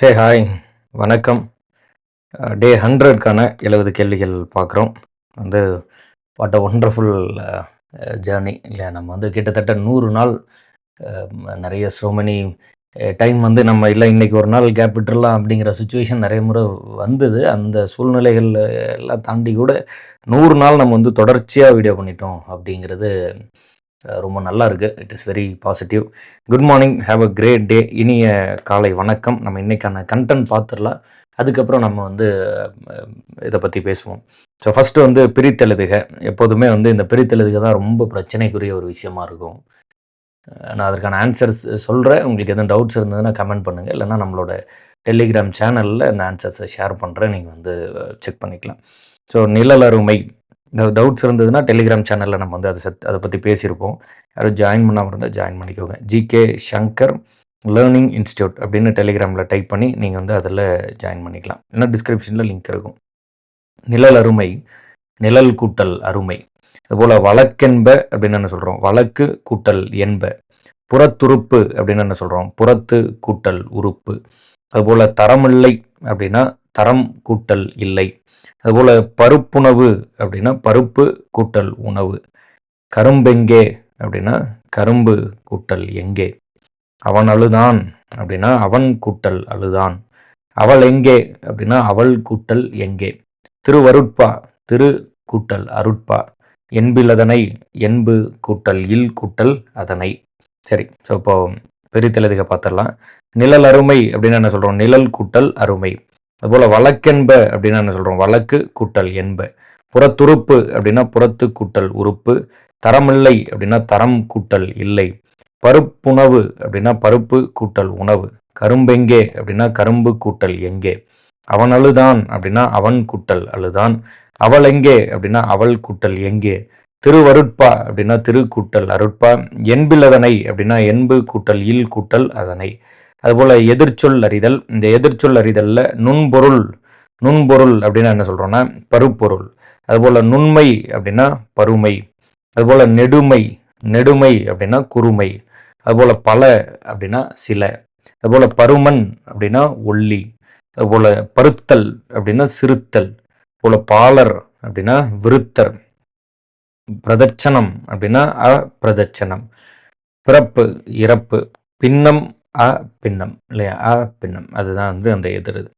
Hey hi. வணக்கம். டே ஹண்ட்ரட்கான எழுபது கேள்விகள் பார்க்குறோம். வந்து வாட் அ ஒண்டர்ஃபுல் ஜேர்னி இல்லையா நம்ம வந்து கிட்டத்தட்ட நூறு நாள் நிறைய ஸோ மெனி டைம் வந்து நம்ம இல்லை இன்றைக்கி ஒரு நாள் கேப் விட்டுடலாம் அப்படிங்கிற சுச்சுவேஷன் நிறைய முறை வந்தது. அந்த சூழ்நிலைகள் எல்லாம் தாண்டி கூட நூறு நாள் நம்ம வந்து தொடர்ச்சியாக வீடியோ பண்ணிட்டோம் அப்படிங்கிறது ரொம்ப நல்லா இருக்குது it is very positive good morning have a great day இனிய காலை வணக்கம். நம்ம இன்றைக்கான கண்டென்ட் பார்த்துடலாம் அதுக்கப்புறம் நம்ம வந்து இதை பற்றி பேசுவோம். ஸோ ஃபஸ்ட்டு வந்து பிரித்தெழுதுக எப்போதுமே வந்து இந்த பிரித்தெழுதுக தான் ரொம்ப பிரச்சனைக்குரிய ஒரு விஷயமா இருக்கும். நான் அதற்கான ஆன்சர்ஸ் சொல்கிறேன் உங்களுக்கு எதுவும் டவுட்ஸ் இருந்ததுன்னா கமெண்ட் பண்ணுங்கள் இல்லைன்னா நம்மளோட டெலிகிராம் சேனலில் இந்த ஆன்சர்ஸை ஷேர் பண்ணுறேன் நீங்கள் வந்து செக் பண்ணிக்கலாம். ஸோ நிழலருமை. டவுட்ஸ் இருந்ததுன்னா டெலிகிராம் சேனலில் நம்ம வந்து அதை சத் அதை பற்றி பேசியிருப்போம். யாரும் ஜாயின் பண்ணாமல் இருந்தால் ஜாயின் பண்ணிக்கோங்க. ஜிகே சங்கர் லேர்னிங் இன்ஸ்டியூட் அப்படின்னு டெலிகிராமில் டைப் பண்ணி நீங்கள் வந்து அதில் ஜாயின் பண்ணிக்கலாம். இல்லைன்னா டிஸ்கிரிப்ஷனில் லிங்க் இருக்கும். நிழல் அருமை நிழல் கூட்டல் அருமை. அதுபோல் வழக்கென்ப அப்படின்னு என்ன சொல்கிறோம் வழக்கு கூட்டல் என்ப. புறத்துறுப்பு அப்படின்னு என்ன சொல்கிறோம் புறத்து கூட்டல் உறுப்பு. அதுபோல் தரமில்லை அப்படின்னா தரம் கூட்டல் இல்லை. அதுபோல் பருப்புணவு அப்படின்னா பருப்பு கூட்டல் உணவு. கரும்பெங்கே அப்படின்னா கரும்பு கூட்டல் எங்கே. அவன் அழுதான் அப்படின்னா அவன் கூட்டல் அழுதான். அவள் எங்கே அப்படின்னா அவள் கூட்டல் எங்கே. திருவருட்பா திரு கூட்டல் அருட்பா. என்பிலதனை என்பு கூட்டல் இல் கூட்டல் அதனை. சரி ஸோ இப்போ பெரித்தெழுதுக பார்த்துடலாம். நிழல் அருமை அப்படின்னு என்ன சொல்கிறோம் நிழல் கூட்டல் அருமை. அதுபோல் வழக்கென்ப அப்படின்னா என்ன சொல்கிறோம் வழக்கு கூட்டல் என்ப. புறத்துறுப்பு அப்படின்னா புறத்து கூட்டல் உறுப்பு. தரமில்லை அப்படின்னா தரம் கூட்டல் இல்லை. பருப்புணவு அப்படின்னா பருப்பு கூட்டல் உணவு. கரும்பெங்கே அப்படின்னா கரும்பு கூட்டல் எங்கே. அவன் அழுதான் அப்படின்னா அவன் கூட்டல் அழுதான். அவள் எங்கே அப்படின்னா அவள் கூட்டல் எங்கே. திருவருட்பா அப்படின்னா திரு கூட்டல் அருட்பா. என்பிலதனை அப்படின்னா என்பு கூட்டல் இல் கூட்டல் அதனை. அதுபோல் எதிர்ச்சொல் அறிதல் இந்த எதிர்ச்சொல் அறிதலில் நுண்பொருள் நுண்பொருள் அப்படின்னா என்ன சொல்கிறோன்னா பருப்பொருள். அதுபோல் நுண்மை அப்படின்னா பருமை. அதுபோல் நெடுமை நெடுமை அப்படின்னா குறுமை. அதுபோல் பல அப்படின்னா சில. அதுபோல் பருமன் அப்படின்னா ஒல்லி. அதுபோல் பருத்தல் அப்படின்னா சிறுத்தல். போல பாலர் அப்படின்னா விருத்தர். பிரதட்சணம் அப்படின்னா அப்பிரதட்சணம் பிறப்பு இறப்பு பின்னம் அ பின்னம் இல்லையா? அ பின்னம். அதுதான் வந்து அந்த எதிர் இது.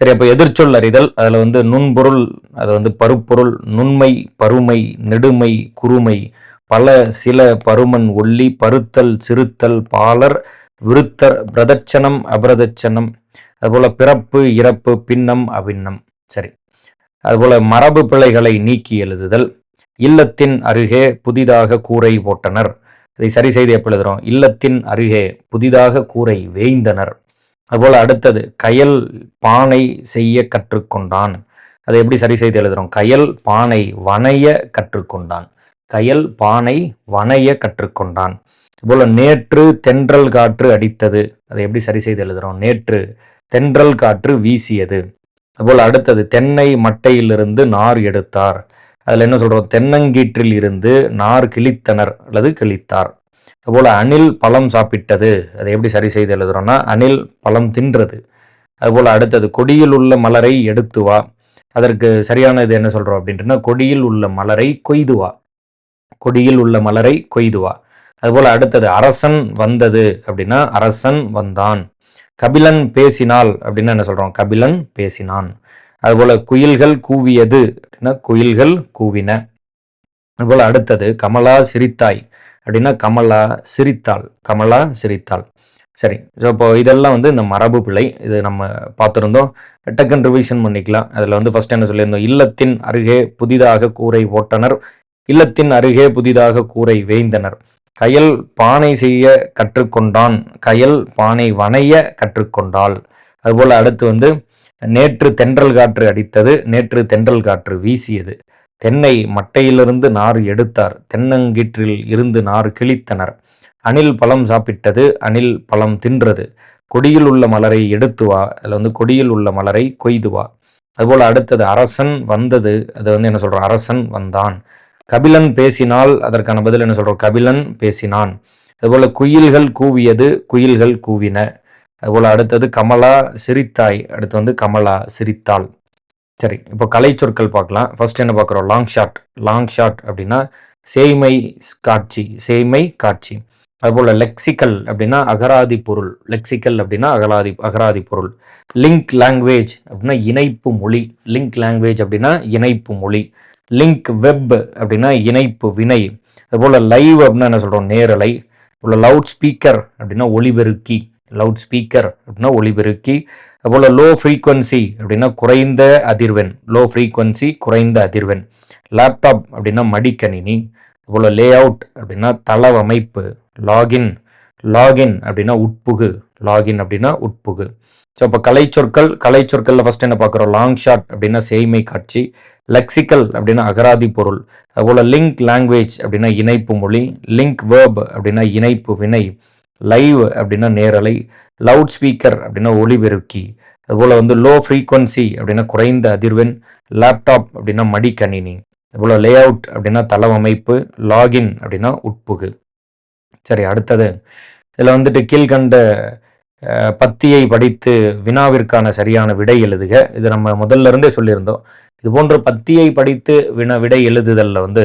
சரி அப்போ எதிர்ச்சொல் அறிதல் அதில் வந்து நுண்பொருள் அது வந்து பருப்பொருள் நுண்மை பருமை நெடுமை குறுமை பல சில பருமன் ஒல்லி பருத்தல் சிறுத்தல் பாலர் விருத்தர் பிரதட்சணம் அபிரதட்சணம். அதுபோல் பிறப்பு இறப்பு பின்னம் அபின்னம். சரி. அதுபோல் மரபு பிழைகளை நீக்கி எழுதுதல் இல்லத்தின் அருகே புதிதாக கூரை போட்டனர் இதை சரி செய்து எழுதுறோம்? இல்லத்தின் அருகே புதிதாக கூரை வேய்ந்தனர். அதுபோல் அடுத்தது கயல் பானை செய்ய கற்றுக்கொண்டான். அதை எப்படி சரி செய்து எழுதுறோம்? கயல் பானை வனைய கற்றுக்கொண்டான். கயல் பானை வனைய கற்றுக்கொண்டான். அதுபோல் நேற்று தென்றல் காற்று அடித்தது. அதை எப்படி சரி செய்து எழுதுறோம்? நேற்று தென்றல் காற்று வீசியது. அதுபோல் அடுத்தது தென்னை மட்டையிலிருந்து நார் எடுத்தார். அதில் என்ன சொல்கிறோம் தென்னங்கீற்றில் இருந்து நார் கிழித்தனர் அல்லது கிழித்தார். அதுபோல் அணில் பழம் சாப்பிட்டது. அதை எப்படி சரி செய்து எழுதுகிறோன்னா அணில் பழம் தின்றது. அதுபோல் அடுத்தது கொடியில் உள்ள மலரை எடுத்து வா. அதற்கு சரியான இது என்ன சொல்கிறோம் அப்படின்ட்டுனா கொடியில் உள்ள மலரை கொய்து வா. கொடியில் உள்ள மலரை கொய்து வா. அதுபோல் அடுத்தது அரசன் வந்தது. அப்படின்னா அரசன் வந்தான். கபிலன் பேசினாள். அப்படின்னு என்ன சொல்கிறோம் கபிலன் பேசினான். அதுபோல குயில்கள் கூவியது. அப்படின்னா குயில்கள் கூவின. அதுபோல் அடுத்தது கமலா சிரித்தாய். அப்படின்னா கமலா சிரித்தாள். கமலா சிரித்தாள். சரி ஸோ இப்போ இதெல்லாம் வந்து இந்த மரபு பிழை. இது நம்ம பார்த்துருந்தோம். டக்குன்னு ரிவிஷன் பண்ணிக்கலாம். அதில் வந்து ஃபஸ்ட் என்ன சொல்லியிருந்தோம்? இல்லத்தின் அருகே புதிதாக கூரை ஓட்டனர். இல்லத்தின் அருகே புதிதாக கூரை வேய்ந்தனர். கயல் பானை செய்ய கற்றுக்கொண்டான். கயல் பானை வனைய கற்றுக்கொண்டாள். அதுபோல் அடுத்து வந்து நேற்று தென்றல் காற்று அடித்தது நேற்று தென்றல் காற்று வீசியது. தென்னை மட்டையிலிருந்து நார் எடுத்தார் தென்னங்கீற்றில் இருந்து நார் கிழித்தனர். அணில் பழம் சாப்பிட்டது அணில் பழம் தின்றது. கொடியில் உள்ள மலரை எடுத்து வா அதில் வந்து கொடியில் உள்ள மலரை கொய்து வா. அதுபோல் அடுத்தது அரசன் வந்தது அது வந்து என்ன சொல்கிறோம் அரசன் வந்தான். கபிலன் பேசினால் அதற்கான பதில் என்ன சொல்கிறோம் கபிலன் பேசினான். அதுபோல் குயில்கள் கூவியது குயில்கள் கூவின. அதுபோல் அடுத்தது கமலா சிரித்தாய் அடுத்து வந்து கமலா சிரித்தாள். சரி இப்போ கலை சொற்கள் பார்க்கலாம். ஃபர்ஸ்ட் என்ன பார்க்குறோம்? லாங் ஷாட் லாங் ஷாட் அப்படின்னா சேய்மை காட்சி சேய்மை காட்சி. அதுபோல் லெக்சிக்கல் அப்படின்னா அகராதி பொருள். லெக்சிக்கல் அப்படின்னா அகராதி அகராதி பொருள். லிங்க் லாங்குவேஜ் அப்படின்னா இணைப்பு மொழி. லிங்க் லாங்குவேஜ் அப்படின்னா இணைப்பு மொழி. லிங்க் வெப் அப்படின்னா இணைப்பு வினை. அதுபோல் லைவ் அப்படின்னா என்ன சொல்கிறோம் நேரலை. இப்போ லவுட் ஸ்பீக்கர் அப்படின்னா ஒளிபெருக்கி. லவுட் ஸ்பீக்கர் அப்படின்னா ஒளிபெருக்கி அதுபோல் லோ ஃப்ரீக்வன்சி அப்படின்னா குறைந்த அதிர்வெண் லோ ஃப்ரீக்வன்சி குறைந்த அதிர்வெண். லேப்டாப் அப்படின்னா மடிக்கணினி அதுபோல் லே அவுட் அப்படின்னா தளவமைப்பு லாகின் லாகின் அப்படின்னா உட்புகு லாகின் அப்படின்னா உட்புகு. ஸோ அப்போ கலை சொற்கள் கலை சொற்களில் ஃபஸ்ட் என்ன பார்க்குறோம்? லாங் ஷாட் அப்படின்னா செய்மை காட்சி லெக்சிக்கல் அப்படின்னா அகராதி பொருள் அதுபோல் லிங்க் லாங்குவேஜ் அப்படின்னா இணைப்பு மொழி லிங்க் வேர்ப் அப்படின்னா இணைப்பு வினை லைவ் அப்படின்னா நேரலை லவுட் ஸ்பீக்கர் அப்படின்னா ஒளிபெருக்கி அதுபோல் வந்து லோ ஃப்ரீக்வன்சி அப்படின்னா குறைந்த அதிர்வெண் லேப்டாப் அப்படின்னா மடிக்கணினி அதுபோல் லே அவுட் அப்படின்னா தளவமைப்பு லாகின் அப்படின்னா உட்புகு. சரி அடுத்தது. இதில் வந்துட்டு கீழ்கண்ட பத்தியை படித்து வினாவிற்கான சரியான விடை எழுதுக. இது நம்ம முதல்ல இருந்தே சொல்லியிருந்தோம். இது போன்ற பத்தியை படித்து வினா விடை எழுதுதலில் வந்து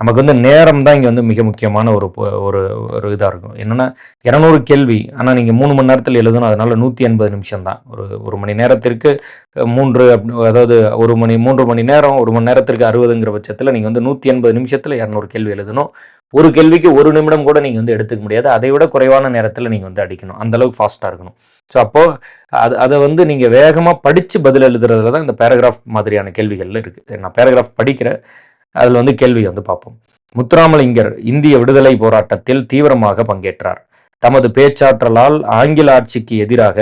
நமக்கு வந்து நேரம் தான் இங்கே வந்து மிக முக்கியமான ஒரு ஒரு ஒரு இதாக இருக்கும். என்னென்னா இரநூறு கேள்வி. ஆனால் நீங்கள் மூணு மணி நேரத்தில் எழுதணும் அதனால் நூற்றி எண்பது நிமிஷம் தான் ஒரு ஒரு மணி நேரத்திற்கு மூன்று அதாவது ஒரு மணி மூன்று மணி நேரம் ஒரு மணி நேரத்திற்கு அறுபதுங்கிற பட்சத்தில் நீங்கள் வந்து நூற்றி எண்பது நிமிஷத்தில் இரநூறு கேள்வி எழுதணும். ஒரு கேள்விக்கு ஒரு நிமிடம் கூட நீங்கள் வந்து எடுத்துக்க முடியாது. அதை விட குறைவான நேரத்தில் நீங்கள் வந்து அடிக்கணும். அந்தளவுக்கு ஃபாஸ்ட்டாக இருக்கணும். ஸோ அப்போது அது அதை வந்து நீங்கள் வேகமாக படித்து பதில் எழுதுறதுல தான் இந்த பேராகிராஃப் மாதிரியான கேள்விகள்லாம் இருக்குது நான் பேராகிராஃப் படிக்கிறேன். அதில் வந்து கேள்வி வந்து பார்ப்போம். முத்துராமலிங்கர் இந்திய விடுதலை போராட்டத்தில் தீவிரமாக பங்கேற்றார். தமது பேச்சாற்றலால் ஆங்கில ஆட்சிக்கு எதிராக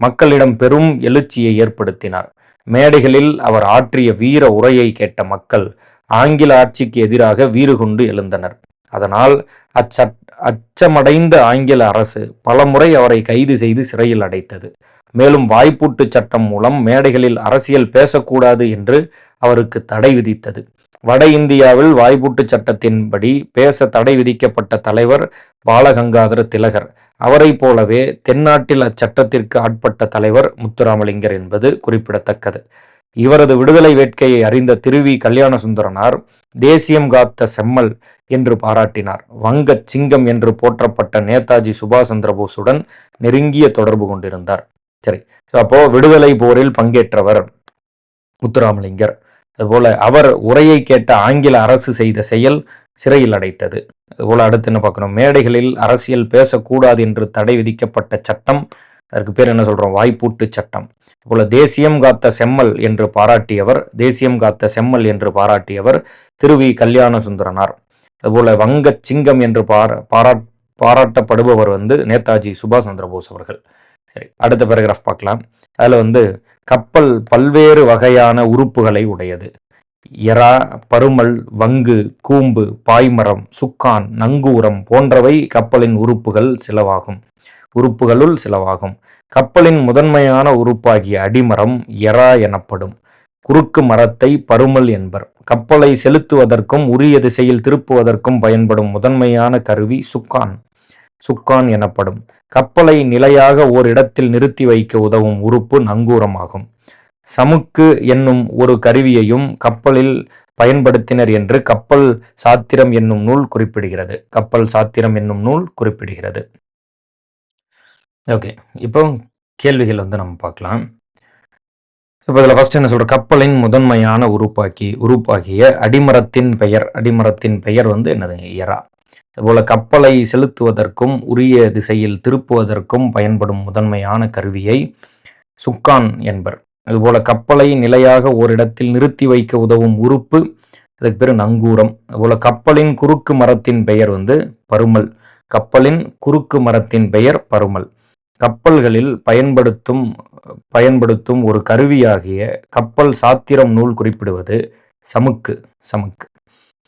மக்களிடம் பெரும் எழுச்சியை ஏற்படுத்தினார். மேடைகளில் அவர் ஆற்றிய வீர உரையை கேட்ட மக்கள் ஆங்கில ஆட்சிக்கு எதிராக வீறு கொண்டு எழுந்தனர். அதனால் அச்சட் அச்சமடைந்த ஆங்கில அரசு பலமுறை அவரை கைது செய்து சிறையில் அடைத்தது. மேலும் வாய்ப்பூட்டு சட்டம் மூலம் மேடைகளில் அரசியல் பேசக்கூடாது என்று அவருக்கு தடை விதித்தது. வட இந்தியாவில் வாய்ப்பூட்டு சட்டத்தின்படி பேச தடை விதிக்கப்பட்ட தலைவர் பாலகங்காதர திலகர். அவரை போலவே தென்னாட்டில் அச்சட்டத்திற்கு ஆட்பட்ட தலைவர் முத்துராமலிங்கர் என்பது குறிப்பிடத்தக்கது. இவரது விடுதலை வேட்கையை அறிந்த திருவி கல்யாண சுந்தரனார் தேசியம் காத்த செம்மல் என்று பாராட்டினார். வங்க சிங்கம் என்று போற்றப்பட்ட நேதாஜி சுபாஷ் சந்திர போஸுடன் நெருங்கிய தொடர்பு கொண்டிருந்தார். சரி அப்போ விடுதலை போரில் பங்கேற்றவர் முத்துராமலிங்கர். அதுபோல அவர் உரையை கேட்ட ஆங்கில அரசு செய்த செயல் சிறையில் அடைத்தது. அதுபோல் அடுத்து என்ன பார்க்கணும்? மேடைகளில் அரசியல் பேசக்கூடாது என்று தடை விதிக்கப்பட்ட சட்டம் அதற்கு பேர் என்ன சொல்கிறோம் வாய்ப்பூட்டு சட்டம். போல தேசியம் காத்த செம்மல் என்று பாராட்டியவர் தேசியம் காத்த செம்மல் என்று பாராட்டியவர் திருவி கல்யாண சுந்தரனார் அதுபோல வங்க சிங்கம் என்று பாரா பாராட்டப்படுபவர் வந்து நேதாஜி சுபாஷ் சந்திரபோஸ் அவர்கள். சரி. அடுத்த பேராகிராஃப் பார்க்கலாம். அதில் வந்து கப்பல் பல்வேறு வகையான உறுப்புகளை உடையது. எரா பருமல் வங்கு கூம்பு பாய்மரம் சுக்கான் நங்கூரம் போன்றவை கப்பலின் உறுப்புகள் சிலவாகும். உறுப்புகளுள் சிலவாகும். கப்பலின் முதன்மையான உறுப்பாகிய அடிமரம் எரா எனப்படும். குறுக்கு மரத்தை பருமல் என்பர். கப்பலை செலுத்துவதற்கும் உரிய திசையில் திருப்புவதற்கும் பயன்படும் முதன்மையான கருவி சுக்கான். சுக்கான் எனப்படும். கப்பலை நிலையாக ஓரிடத்தில் நிறுத்தி வைக்க உதவும் உறுப்பு நங்கூரமாகும். சமுக்கு என்னும் ஒரு கருவியையும் கப்பலில் பயன்படுத்தினர் என்று கப்பல் சாத்திரம் என்னும் நூல் குறிப்பிடுகிறது. கப்பல் சாத்திரம் என்னும் நூல் குறிப்பிடுகிறது. ஓகே இப்போ கேள்விகள் வந்து நம்ம பார்க்கலாம். இப்போ இதில் ஃபஸ்ட் என்ன சொல்கிற கப்பலின் முதன்மையான உருப்பாக்கி உருப்பாக்கிய அடிமரத்தின் பெயர் அடிமரத்தின் பெயர் வந்து என்னது? எரா. அதுபோல் கப்பலை செலுத்துவதற்கும் உரிய திசையில் திருப்புவதற்கும் பயன்படும் முதன்மையான கருவியை சுக்கான் என்பர். அதுபோல் கப்பலை நிலையாக ஓரிடத்தில் நிறுத்தி வைக்க உதவும் உறுப்பு அதுக்கு பேர் நங்கூரம். அதுபோல் கப்பலின் குறுக்கு மரத்தின் பெயர் வந்து பருமல். கப்பலின் குறுக்கு மரத்தின் பெயர் பருமல். கப்பல்களில் பயன்படுத்தும் பயன்படுத்தும் ஒரு கருவியாகிய கப்பல் சாத்திரம் நூல் குறிப்பிடுவது சமுக்கு சமுக்கு.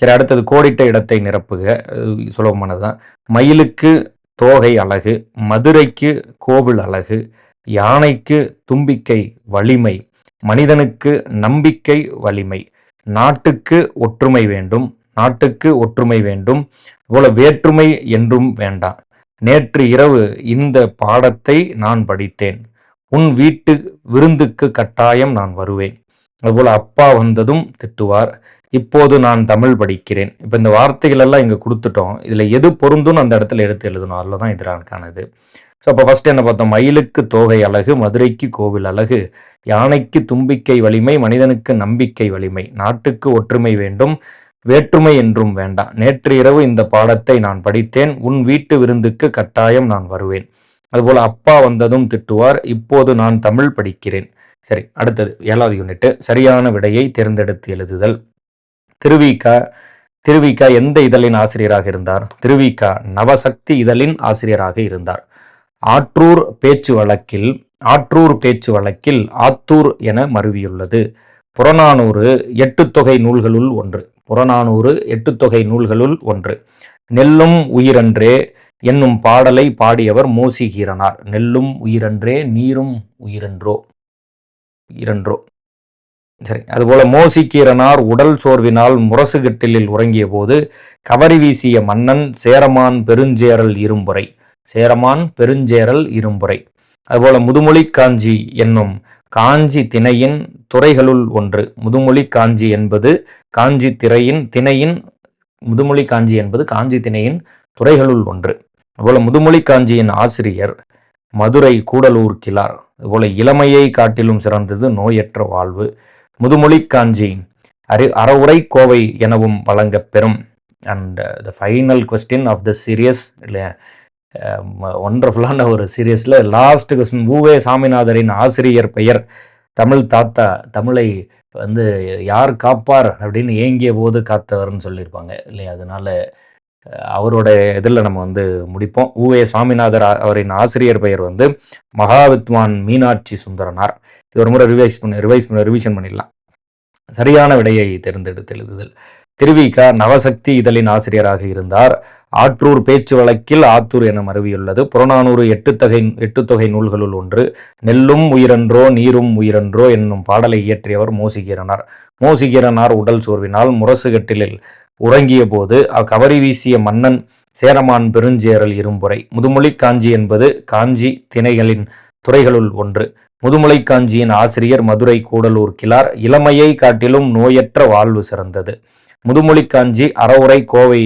சரி அடுத்தது கோடிட்ட இடத்தை நிரப்புக. சுலபமானது தான் மயிலுக்கு தோகை அழகு மதுரைக்கு கோவில் அழகு யானைக்கு தும்பிக்கை வலிமை மனிதனுக்கு நம்பிக்கை வலிமை நாட்டுக்கு ஒற்றுமை வேண்டும் நாட்டுக்கு ஒற்றுமை வேண்டும் போல வேற்றுமை என்றும் வேண்டாம். நேற்று இரவு இந்த பாடத்தை நான் படித்தேன். உன் வீட்டு விருந்துக்கு கட்டாயம் நான் வருவேன். அதுபோல் அப்பா வந்ததும் திட்டுவார். இப்போது நான் தமிழ் படிக்கிறேன். இப்போ இந்த வார்த்தைகள் எல்லாம் இங்கே கொடுத்துட்டோம். இதில் எது பொருந்தும்னு அந்த இடத்துல எடுத்து எழுதணும். அதில் தான் இதற்கானது ஸோ அப்போ ஃபஸ்ட்டு என்ன பார்த்தோம்? மயிலுக்கு தோகை அழகு மதுரைக்கு கோவில் அழகு யானைக்கு தும்பிக்கை வலிமை மனிதனுக்கு நம்பிக்கை வலிமை. நாட்டுக்கு ஒற்றுமை வேண்டும் வேற்றுமை என்றும் வேண்டாம். நேற்று இரவு இந்த பாடத்தை நான் படித்தேன். உன் வீட்டு விருந்துக்கு கட்டாயம் நான் வருவேன். அதுபோல் அப்பா வந்ததும் திட்டுவார். இப்போது நான் தமிழ் படிக்கிறேன். சரி அடுத்தது ஏழாவது யூனிட்டு சரியான விடையை தேர்ந்தெடுத்து எழுதுதல். திருவிக்கா திருவிக்கா எந்த இதழின் ஆசிரியராக இருந்தார்? திருவிக்கா நவசக்தி இதழின் ஆசிரியராக இருந்தார். ஆற்றூர் பேச்சு வழக்கில் ஆற்றூர் பேச்சு வழக்கில் ஆத்தூர் என மருவியுள்ளது. புறநானூறு எட்டு தொகை நூல்களுள் ஒன்று. புறநானூறு எட்டு தொகை நூல்களுள் ஒன்று. நெல்லும் உயிரன்றே என்னும் பாடலை பாடியவர் மூசிகீரனார். நெல்லும் உயிரன்றே நீரும் உயிரன்றோ இரன்றோ. சரி அதுபோல மோசிக்கீரனார் உடல் சோர்வினால் முரசுகட்டிலில் உறங்கிய போது கவரி வீசிய மன்னன் சேரமான் பெருஞ்சேரல் இரும்புரை. சேரமான் பெருஞ்சேரல் இரும்புரை. அதுபோல முதுமொழி காஞ்சி என்னும் காஞ்சி திணையின் துறைகளுள் ஒன்று. முதுமொழி காஞ்சி என்பது காஞ்சி திரையின் திணையின் முதுமொழி காஞ்சி என்பது காஞ்சி திணையின் துறைகளுள் ஒன்று. அதுபோல முதுமொழி காஞ்சியின் ஆசிரியர் மதுரை கூடலூர் கிளார் அதுபோல இளமையை காட்டிலும் சிறந்தது நோயற்ற வாழ்வு. முதுமொழி காஞ்சி அரு அறவுரை கோவை எனவும் வழங்க பெறும். And the final question of the series இல்லையா ஒண்டர்ஃபுல்லான ஒரு சீரியஸில் லாஸ்ட் கொஸ்டின் ஊவே சாமிநாதரின் ஆசிரியர் பெயர் தமிழ் தாத்தா தமிழை வந்து யார் காப்பார் அப்படின்னு ஏங்கிய போது காத்தவர்னு சொல்லியிருப்பாங்க. இல்லையா அதனால அவரோட இதில் நம்ம வந்து முடிப்போம். ஊவே சாமிநாதர் அவரின் ஆசிரியர் பெயர் வந்து மகாவித்வான் மீனாட்சி சுந்தரனார். இது ஒரு முறை ரிவைஸ் பண்ணி ரிவைஸ் பண்ண ரிவிஷன் பண்ணிடலாம். சரியான விடையை தேர்ந்தெடுத்து எழுதுதல். திருவிக நவசக்தி இதழின் ஆசிரியராக இருந்தார். ஆற்றூர் பேச்சு வழக்கில் ஆத்தூர் என மருவியுள்ளது. புறநானூறு எட்டு தொகை எட்டு தொகை நூல்களுள் ஒன்று. நெல்லும் உயிரன்றோ நீரும் உயிரன்றோ என்னும் பாடலை இயற்றியவர் மோசிகீரனார். மோசிகீரனார் உடல் சோர்வினால் முரசுகட்டிலில் உறங்கிய போது அக்கவரி வீசிய மன்னன் சேரமான் பெருஞ்சேரல் இரும்புரை. முதுமொழி காஞ்சி என்பது காஞ்சி திணைகளின் துறைகளுள் ஒன்று. முதுமலை காஞ்சியின் ஆசிரியர் மதுரை கூடலூர் கிளார் இளமையை காட்டிலும் நோயற்ற வாழ்வு சிறந்தது. முதுமொழி காஞ்சி அறவுரை கோவை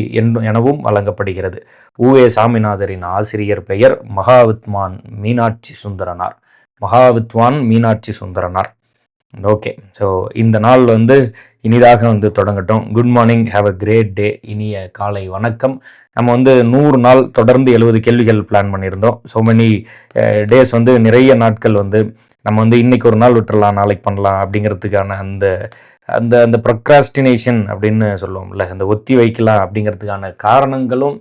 எனவும் வழங்கப்படுகிறது. உவே சாமிநாதரின் ஆசிரியர் பெயர் மகாவித்வான் மீனாட்சி சுந்தரனார். மகாவித்வான் மீனாட்சி சுந்தரனார். ஓகே. ஸோ இந்த நாள் வந்து இனிதாக வந்து தொடங்கட்டும். Good morning have a great day இனிய காலை வணக்கம். நம்ம வந்து நூறு நாள் தொடர்ந்து எழுபது கேள்விகள் பிளான் பண்ணியிருந்தோம். ஸோ மெனி டேஸ் வந்து நிறைய நாட்கள் வந்து நம்ம வந்து இன்னைக்கு ஒரு நாள் விட்டுறலாம் நாளைக்கு பண்ணலாம் அப்படிங்கிறதுக்கான அந்த அந்த அந்த ப்ரொக்ராஸ்டினேஷன் அப்படின்னு சொல்லுவோம்ல அந்த ஒத்தி வைக்கலாம் அப்படிங்கிறதுக்கான காரணங்களும்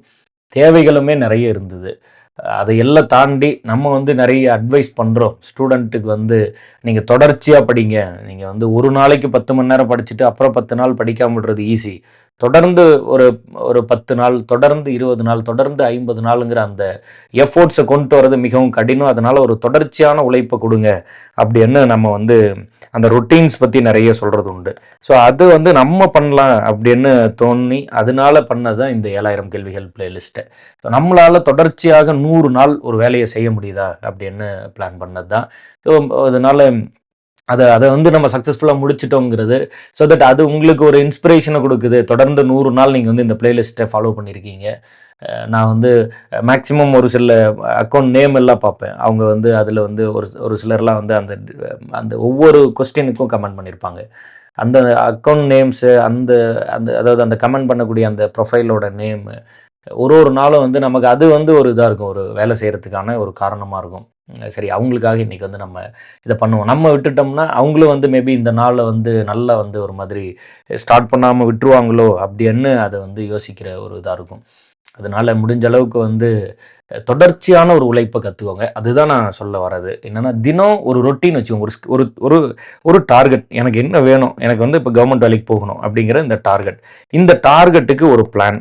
தேவைகளுமே நிறைய இருந்தது. அதை எல்லாம் தாண்டி நம்ம வந்து நிறைய அட்வைஸ் பண்ணுறோம் ஸ்டூடெண்ட்டுக்கு வந்து நீங்கள் தொடர்ச்சியாக படிங்க. நீங்கள் வந்து ஒரு நாளைக்கு பத்து மணி நேரம் படிச்சுட்டு அப்புறம் பத்து நாள் படிக்காமல் விடுறது ஈஸி தொடர்ந்து ஒரு ஒரு பத்து நாள் தொடர்ந்து இருபது நாள் தொடர்ந்து ஐம்பது நாளுங்கிற அந்த எஃபோர்ட்ஸை கொண்டு வரது மிகவும் கடினம். அதனால் ஒரு தொடர்ச்சியான உழைப்பை கொடுங்க. அப்படின்னு நம்ம வந்து அந்த ரொட்டீன்ஸ் பற்றி நிறைய சொல்கிறது உண்டு. ஸோ அது வந்து நம்ம பண்ணலாம் அப்படின்னு தோணி அதனால பண்ணது தான் இந்த ஏழாயிரம் கேள்விகள் பிளேலிஸ்ட்டை ஸோ நம்மளால் தொடர்ச்சியாக நூறு நாள் ஒரு வேலையை செய்ய முடியுதா? அப்படின்னு பிளான் பண்ணது தான் ஸோ அதனால் அதை அதை வந்து நம்ம சக்ஸஸ்ஃபுல்லாக முடிச்சிட்டோங்கிறது ஸோ தட் அது உங்களுக்கு ஒரு இன்ஸ்பிரேஷனை கொடுக்குது. தொடர்ந்து நூறு நாள் நீங்கள் வந்து இந்த பிளேலிஸ்ட்டை ஃபாலோ பண்ணியிருக்கீங்க நான் வந்து மேக்ஸிமம் ஒரு சில அக்கௌண்ட் நேம் எல்லாம் பார்ப்பேன். அவங்க வந்து அதில் வந்து ஒரு ஒரு சிலர்லாம் வந்து அந்த அந்த ஒவ்வொரு கொஸ்டினுக்கும் கமெண்ட் பண்ணியிருப்பாங்க அந்த அக்கௌண்ட் நேம்ஸு அந்த அந்த அதாவது அந்த கமெண்ட் பண்ணக்கூடிய அந்த ப்ரொஃபைலோட நேமு ஒரு ஒரு நாளும் வந்து நமக்கு அது வந்து ஒரு இதாக இருக்கும். ஒரு வேலை செய்கிறதுக்கான ஒரு காரணமாக இருக்கும். சரி அவங்களுக்காக இன்றைக்கி வந்து நம்ம இதை பண்ணுவோம். நம்ம விட்டுட்டோம்னா அவங்களும் வந்து மேபி இந்த நாளில் வந்து நல்லா வந்து ஒரு மாதிரி ஸ்டார்ட் பண்ணாமல் விட்டுருவாங்களோ அப்படின்னு அதை வந்து யோசிக்கிற ஒரு இதாக இருக்கும். அதனால் முடிஞ்ச அளவுக்கு வந்து தொடர்ச்சியான ஒரு உழைப்பை கற்றுக்கோங்க அதுதான் நான் சொல்ல வர்றது. என்னென்னா தினம் ஒரு ரொட்டீன் வச்சுக்கோங்க. ஒரு ஒரு ஒரு ஒரு டார்கெட் எனக்கு என்ன வேணும்? எனக்கு வந்து இப்போ கவர்மெண்ட் வேலைக்கு போகணும் அப்படிங்கிற இந்த டார்கெட் இந்த டார்கெட்டுக்கு ஒரு பிளான்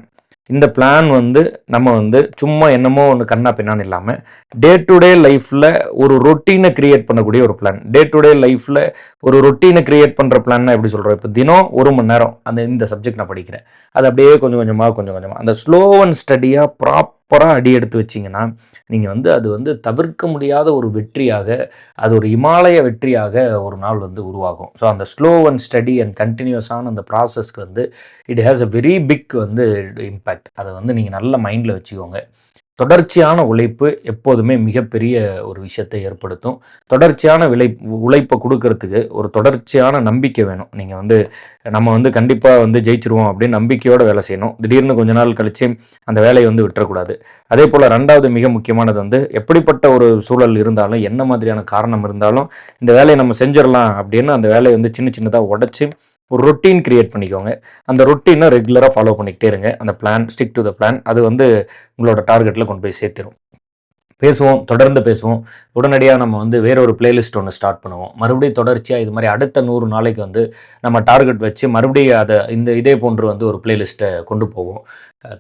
இந்த பிளான் வந்து நம்ம வந்து சும்மா என்னமோ ஒன்று கண்ணா பின்னான்னு இல்லாமல் டே டு டே லைஃப்பில் ஒரு ரொட்டீனை கிரியேட் பண்ணக்கூடிய ஒரு பிளான் டே டு டே லைஃப்பில் ஒரு ரொட்டீனை கிரியேட் பண்ணுற பிளான் எப்படி சொல்கிறோம் இப்போ தினம் ஒரு மணி நேரம் அந்த இந்த சப்ஜெக்ட் நான் படிக்கிறேன். அது அப்படியே கொஞ்சம் கொஞ்சமாக கொஞ்சம் கொஞ்சமாக அந்த ஸ்லோ அண்ட் ஸ்டடியாக ப்ராப் ப்ராப்பராக அடி எடுத்து வச்சிங்கன்னா நீங்கள் வந்து அது வந்து தவிர்க்க முடியாத ஒரு வெற்றியாக அது ஒரு இமாலய வெற்றியாக ஒரு நாள் வந்து உருவாகும். ஸோ அந்த ஸ்லோ அண்ட் ஸ்டடி அண்ட் கண்டினியூஸான அந்த ப்ராசஸ்க்கு வந்து it has a very big வந்து இம்பேக்ட் அதை வந்து நீங்கள் நல்ல மைண்டில் வச்சுக்கோங்க. தொடர்ச்சியான உழைப்பு எப்போதுமே மிகப்பெரிய ஒரு விஷயத்தை ஏற்படுத்தும். தொடர்ச்சியான விளை உழைப்பை கொடுக்கறதுக்கு ஒரு தொடர்ச்சியான நம்பிக்கை வேணும். நீங்கள் வந்து நம்ம வந்து கண்டிப்பாக வந்து ஜெயிச்சிருவோம் அப்படின்னு நம்பிக்கையோடு வேலை செய்யணும். திடீர்னு கொஞ்ச நாள் கழித்து அந்த வேலையை வந்து விட்டுறக்கூடாது. அதே போல் ரெண்டாவது மிக முக்கியமானது வந்து எப்படிப்பட்ட ஒரு சூழல் இருந்தாலும் என்ன மாதிரியான காரணம் இருந்தாலும் இந்த வேலையை நம்ம செஞ்சிடலாம் அப்படின்னு அந்த வேலையை வந்து சின்ன சின்னதாக உடச்சி ஒரு ரொட்டீன் கிரியேட் பண்ணிக்கோங்க. அந்த ரொட்டீனை ரெகுலராக ஃபாலோ பண்ணிக்கிட்டே இருங்க. அந்த plan stick to the plan அது வந்து உங்களோட டார்கெட்டில் கொண்டு போய் சேர்த்துரும். பேசுவோம் தொடர்ந்து பேசுவோம். உடனடியாக நம்ம வந்து வேற ஒரு பிளேலிஸ்ட் ஒன்று ஸ்டார்ட் பண்ணுவோம். மறுபடியும் தொடர்ச்சியாக இது மாதிரி அடுத்த நூறு நாளைக்கு வந்து நம்ம டார்கெட் வச்சு மறுபடியும் அதை இந்த இதே போன்று வந்து ஒரு பிளேலிஸ்ட்டை கொண்டு போவோம்.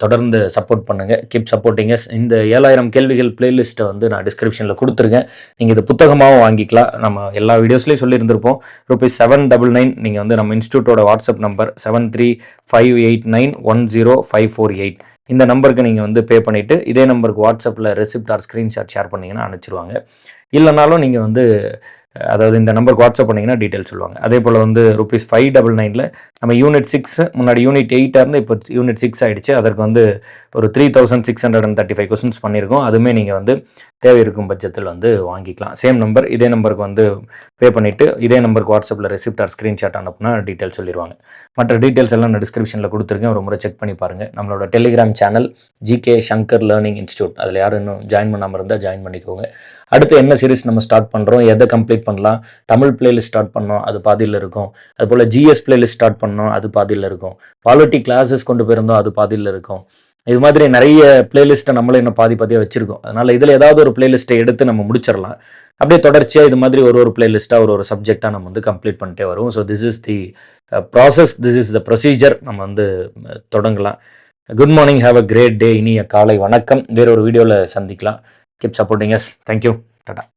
தொடர்ந்து சப்போர்ட் பண்ணுங்கள் கீப் சப்போர்ட்டிங்க இந்த ஏழாயிரம் கேள்விகள் பிளேலிஸ்ட்டை வந்து நான் டிஸ்கிரிப்ஷனில் கொடுத்துருக்கேன். நீங்கள் இது புத்தகமாகவும் வாங்கிக்கலாம். நம்ம எல்லா வீடியோஸ்லேயும் சொல்லியிருந்திருப்போம். ருபீஸ் செவன் டபுள் நைன் நீங்கள் வந்து நம்ம இன்ஸ்டியூட்டோட WhatsApp number seven three five eight nine one zero five four eight இந்த நம்பருக்கு நீங்கள் வந்து பே பண்ணிவிட்டு இதே நம்பருக்கு வாட்ஸ்அப்பில் ரெசிப்ட் ஆர் ஸ்க்ரீன்ஷாட் ஷேர் பண்ணிங்கன்னா அனுப்பிச்சிருவாங்க. இல்லைனாலும் நீங்கள் வந்து அதாவது இந்த நம்பருக்கு வாட்ஸ்அப் பண்ணிங்கன்னா டீட்டெயில் சொல்லுவாங்க. அதே போல் வந்து ருபீஸ் ஃபைவ் டபுள் நைனில் நம்ம யூனிட் சிக்ஸ் முன்னாடி யூனிட் எயிட்டாக இருந்து இப்போ யூனிட் சிக்ஸ் ஆகிடுச்சு அதற்கு வந்து ஒரு three thousand six hundred and thirty five questions பண்ணியிருக்கோம். அதுவுமே நீங்கள் வந்து தேவை இருக்கும் பட்சத்தில் வந்து வாங்கிக்கலாம். சேம் நம்பர் இதே நம்பருக்கு வந்து பே பண்ணிவிட்டு இதே நம்பருக்கு வாட்ஸ்அப்பில் ரெசிப்ட் ஆர் ஸ்க்ரீன்ஷாட் அனுப்புனா டீட்டெயில் சொல்லிடுவாங்க மற்ற டீட்டெயில்ஸ் எல்லாம் நான் டிஸ்கிரிப்ஷனில் கொடுத்துருக்கேன். ஒரு முறை செக் பண்ணி பாருங்கள் நம்மளோட Telegram channel GK Shankar learning institute அதில் யாரும் இன்னும் ஜாயின் பண்ணாமல் இருந்தால் ஜாயின் பண்ணிக்கோங்க. அடுத்து என்ன சீரிஸ் நம்ம ஸ்டார்ட் பண்ணுறோம் எதை கம்ப்ளீட் பண்ணலாம்? தமிழ் பிளேலிஸ்ட் ஸ்டார்ட் பண்ணோம் அது பாதியில் இருக்கும். அதுபோல் ஜிஎஸ் பிளேலிஸ்ட் ஸ்டார்ட் பண்ணோம் அது பாதியில் இருக்கும். பாலிட்டி கிளாஸஸ் கொண்டு போயிருந்தோம் அது பாதியில் இருக்கும். இது மாதிரி நிறைய பிளேலிஸ்ட்டை நம்மளே இன்னும் பாதி பாதியாக வச்சுருக்கோம். அதனால் இதில் ஏதாவது ஒரு பிளேலிஸ்ட்டை எடுத்து நம்ம முடிச்சிடலாம் அப்படியே தொடர்ச்சியாக இது மாதிரி ஒரு ஒரு பிளேலிஸ்ட்டாக ஒரு ஒரு சப்ஜெக்டாக நம்ம வந்து கம்ப்ளீட் பண்ணிட்டே வருவோம். So this is the process this is the procedure நம்ம வந்து uh, தொடங்கலாம். Good morning have a great day இனிய காலை வணக்கம். வேற ஒரு வீடியோவில் சந்திக்கலாம். Keep supporting us thank you Tata